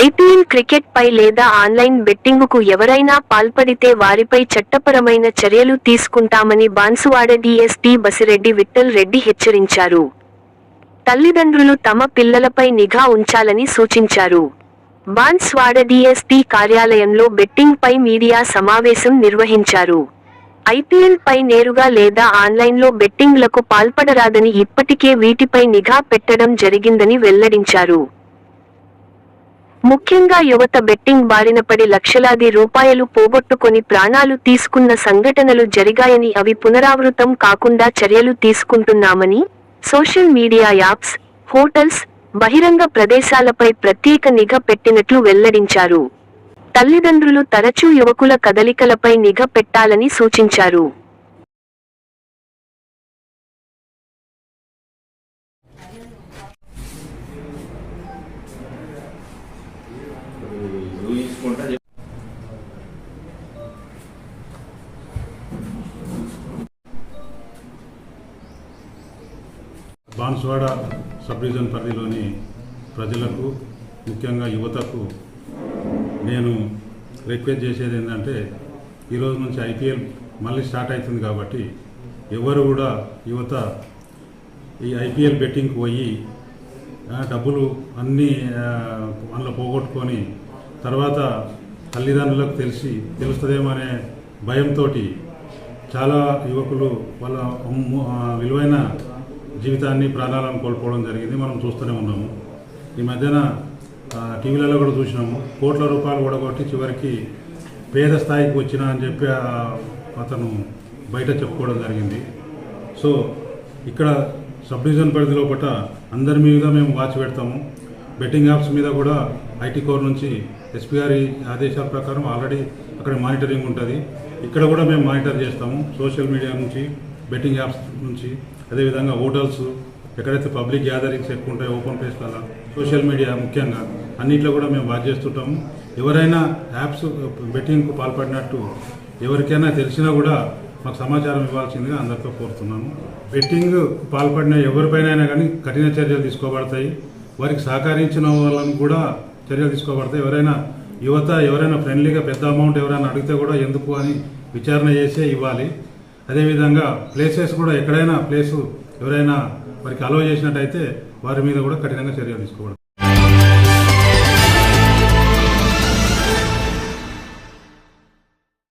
IPL cricket పై లేదా online బెట్టింగుకు ఎవరైనా పాల్పడితే వారిపై చట్టపరమైన చర్యలు తీసుకుంటామని బాన్సువాడ డీఎస్పీ బసిరెడ్డి విఠల్ రెడ్డి హెచ్చరించారు. తల్లిదండ్రులు తమ పిల్లలపై నిఘా ఉంచాలని సూచించారు. బాన్స్వాడ డీఎస్పీ కార్యాలయంలో బెట్టింగ్ పై మీడియా సమావేశం నిర్వహించారు. ఐపీఎల్ పై నేరుగా లేదా ఆన్లైన్లో బెట్టింగ్లకు పాల్పడరాదని ఇప్పటికే వీటిపై నిఘా పెట్టడం జరిగిందని వెల్లడించారు. ముఖ్యంగా యువత బెట్టింగ్ బారిన పడి లక్షలాది రూపాయలు పోగొట్టుకొని ప్రాణాలు తీసుకున్న సంఘటనలు జరిగాయని అవి పునరావృతం కాకుండా చర్యలు తీసుకుంటున్నామని సోషల్ మీడియా యాప్స్ హోటల్స్ బహిరంగ ప్రదేశాలపై ప్రత్యేక నిఘా పెట్టినట్లు వెల్లడించారు. తల్లిదండ్రులు తరచూ యువకుల కదలికలపై నిఘా పెట్టాలని సూచించారు. బాన్స్వాడ సబ్ డివిజన్ పరిధిలోని ప్రజలకు ముఖ్యంగా యువతకు నేను రిక్వెస్ట్ చేసేది ఏంటంటే ఈరోజు నుంచి ఐపీఎల్ మళ్ళీ స్టార్ట్ అవుతుంది కాబట్టి ఎవరు కూడా యువత ఈ ఐపీఎల్ బెట్టింగ్కి పోయి డబ్బులు అన్నీ అందులో పోగొట్టుకొని తర్వాత తల్లిదండ్రులకు తెలిసి తెలుస్తుందేమో అనే భయంతో చాలా యువకులు వాళ్ళ విలువైన జీవితాన్ని ప్రాణాలను కోల్పోవడం జరిగింది. మనం చూస్తూనే ఉన్నాము. ఈ మధ్యన టీవీలలో కూడా చూసినాము. కోట్ల రూపాయలు కూడగొట్టి చివరికి పేద స్థాయికి వచ్చిన అని చెప్పి అతను బయట చెప్పుకోవడం జరిగింది. సో ఇక్కడ సబ్ డివిజన్ పరిధిలో పట్ట అందరి మీద మేము వాచ్ పెడతాము. బెట్టింగ్ యాప్స్ మీద కూడా ఐటీ కోర్ నుంచి ఎస్పీ గారి ఆదేశాల ప్రకారం ఆల్రెడీ అక్కడ మానిటరింగ్ ఉంటుంది. ఇక్కడ కూడా మేము మానిటర్ చేస్తాము. సోషల్ మీడియా నుంచి బెట్టింగ్ యాప్స్ నుంచి. అదేవిధంగా హోటల్స్ ఎక్కడైతే పబ్లిక్ గ్యాదరింగ్స్ ఎక్కువ ఉంటాయో ఓపెన్ ప్లేస్లలో సోషల్ మీడియా ముఖ్యంగా అన్నిట్లో కూడా మేము వాచ్ చేస్తుంటాము. ఎవరైనా యాప్స్ బెట్టింగ్కు పాల్పడినట్టు ఎవరికైనా తెలిసినా కూడా మాకు సమాచారం ఇవ్వాల్సిందిగా అందరితో కోరుతున్నాము. బెట్టింగ్ పాల్పడిన ఎవరిపైన కానీ కఠిన చర్యలు తీసుకోబడతాయి. వారికి సహకరించిన వాళ్ళని కూడా చర్యలు తీసుకోబడతాయి. ఎవరైనా యువత ఎవరైనా ఫ్రెండ్లీగా పెద్ద అమౌంట్ ఎవరైనా అడిగితే కూడా ఎందుకు అని విచారణ చేసే ఇవ్వాలి. అదేవిధంగా ప్లేసెస్ కూడా ఎక్కడైనా ప్లేసు ఎవరైనా వారికి అలో చేసినట్టయితే వారి మీద కూడా కఠినంగా చర్యలు తీసుకోవడం.